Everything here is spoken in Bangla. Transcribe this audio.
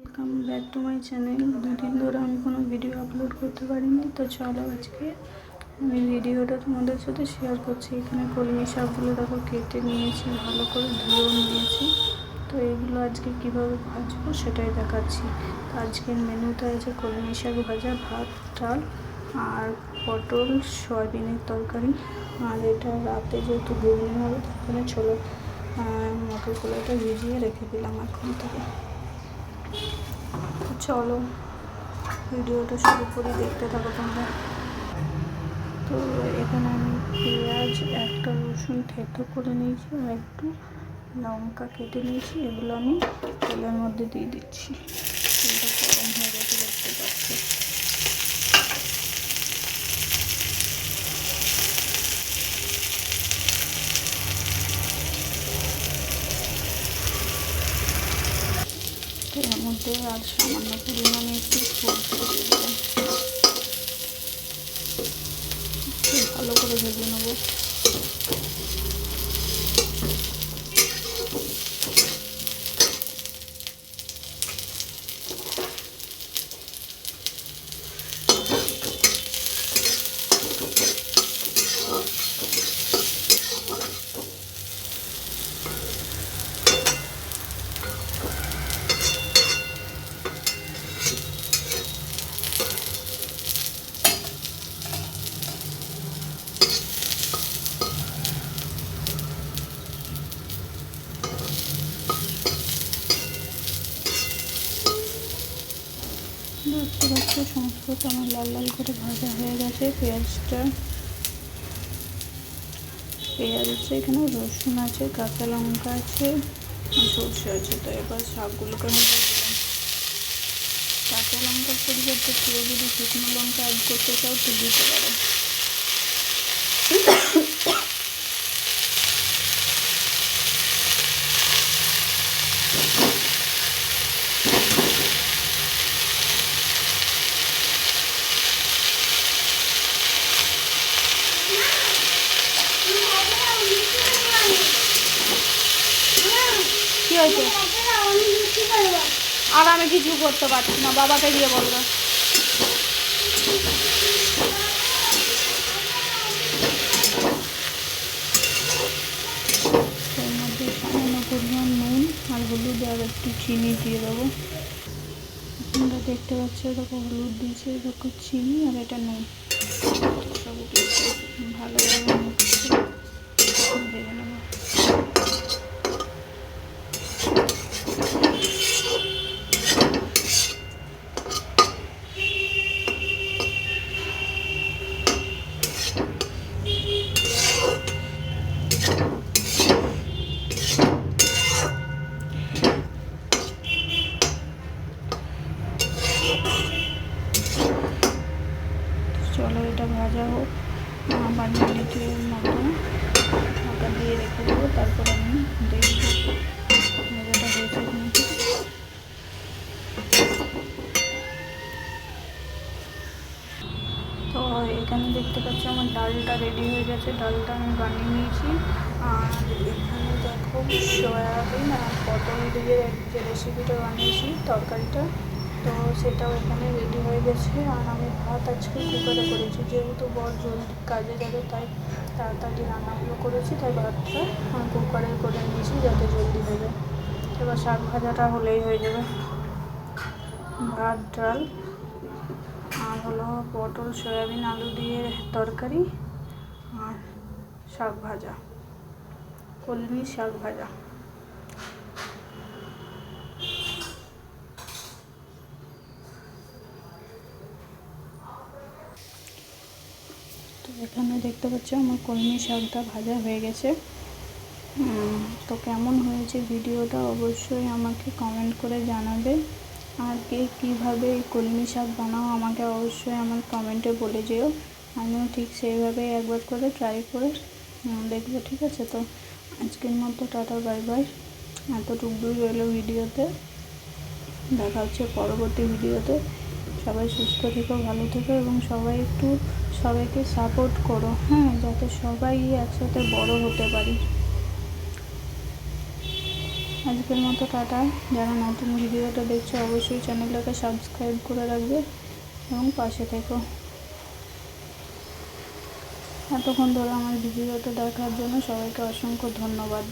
Welcome back to my channel দুদিন ধরে আমি কোনো ভিডিও আপলোড করতে পারিনি, তো চলো আজকে আমি ভিডিওটা তোমাদের সাথে শেয়ার করছি। এখানে কলমি শাকগুলো দেখো কেটে নিয়েছি, ভালো করে ধুয়েও নিয়েছি। তো এগুলো আজকে কীভাবে ভাজবো সেটাই দেখাচ্ছি। তো আজকের মেনুতে আছে কলমি শাক ভাজা, ভাত, ডাল আর পটল, সয়াবিনের তরকারি। আর এটা রাতে যেহেতু ঘুগনি হবে, তার ছোলো মটরগুলোটা ভিজিয়ে রেখে দিলাম এখন থেকে। চলো, ভিডিওটা শুরু করি, দেখতে থাকো তোমরা। তো এখানে আমি পেঁয়াজ, একটা রসুন থেতো করে নিয়েছি আর একটু লঙ্কা কেটে নিয়েছি। এগুলো আমি তেলের মধ্যে দিয়ে দিচ্ছি। তেলটা গরম হয়ে গেছে দেখতে পাচ্ছি তো এর মধ্যে আর সামান্য পরিমাণে একটু সরষে ভালো করে ভেজে নেব। দেখতে পাচ্ছ, সমস্ত আমার লাল লাল করে ভাজা হয়ে গেছে। পেঁয়াজটা, পেঁয়াজ আছে এখানে রসুন আছে, কাঁচা লঙ্কা আছে, সর্ষে আছে। তো এবার শাকগুলোকে আমি কাঁচা লঙ্কার পরিবর্তে কেউ যদি শুকনো লঙ্কা অ্যাড করতে চাও তো দিতে পারো। হয়েছে। আর আমি কিছু করতে পারছি না, বাবাকে গিয়ে পরিমাণ নুন আর হলুদ আর একটু চিনি দিয়ে দেবো। দেখতে হলুদ দিয়েছে চিনি আর এটা নুন। দিয়েছে ভালোভাবে মিক্স করে ভেজে নেব চলো, এটা ভাজা হোক। পাঁচ মিনিটের মতো ঢাকা দিয়ে রেখে দেবো, তারপর আমি দেখব ভাজাটা হয়েছে তো এখানে দেখতে পাচ্ছি আমার ডালটা রেডি হয়ে গেছে। ডালটা আমি বানিয়ে নিয়েছি। আর এখানে দেখো, সয়াবিন আর পটল দিয়ে যে রেসিপিটা বানিয়েছি, তরকারিটা। তো সেটাও এখানে রেডি হয়ে গেছে। আর আমি ভাত আজকে কুকারে করেছি, যেহেতু বর জলদি কাজে যাবে, তাই তাড়াতাড়ি রান্নাগুলো করেছি, তাই ভাতটা কুকারে করে নিয়েছি যাতে জলদি হয়ে যায়। এবার শাক ভাজাটা হলেই হয়ে যাবে। ভাত, ডাল, আর হলো পটল, সয়াবিন, আলু দিয়ে তরকারি আর শাক ভাজা। কলমি শাক ভাজা। এখানে দেখতে পাচ্ছ আমার কলমি শাকটা ভাজা হয়ে গেছে। তো কেমন হয়েছে ভিডিওটা অবশ্যই আমাকে কমেন্ট করে জানাবে। আর কে কীভাবে এই কলমি শাক বানাও আমাকে অবশ্যই আমার কমেন্টে বলে যেও। আমিও ঠিক সেইভাবে একবার করে ট্রাই করে দেখব, ঠিক আছে? তো আজকের মতো টাটা বাই বাই এতটুকুই রইল ভিডিওতে। দেখা হচ্ছে পরবর্তী ভিডিওতে। সবাই সুস্থ থেকো, ভালো থেকো, এবং সবাই একটু সবাইকে সাপোর্ট করো। হ্যাঁ যাতে সবাই একসাথে বড় হতে পারি। আজকের মতো টাটা। যারা নতুন ভিডিওটা দেখছ, অবশ্যই চ্যানেলটাকে সাবস্ক্রাইব করে রাখবে এবং পাশে থেকো। এতক্ষণ ধরে আমার ভিডিওটা দেখার জন্য সবাইকে অসংখ্য ধন্যবাদ।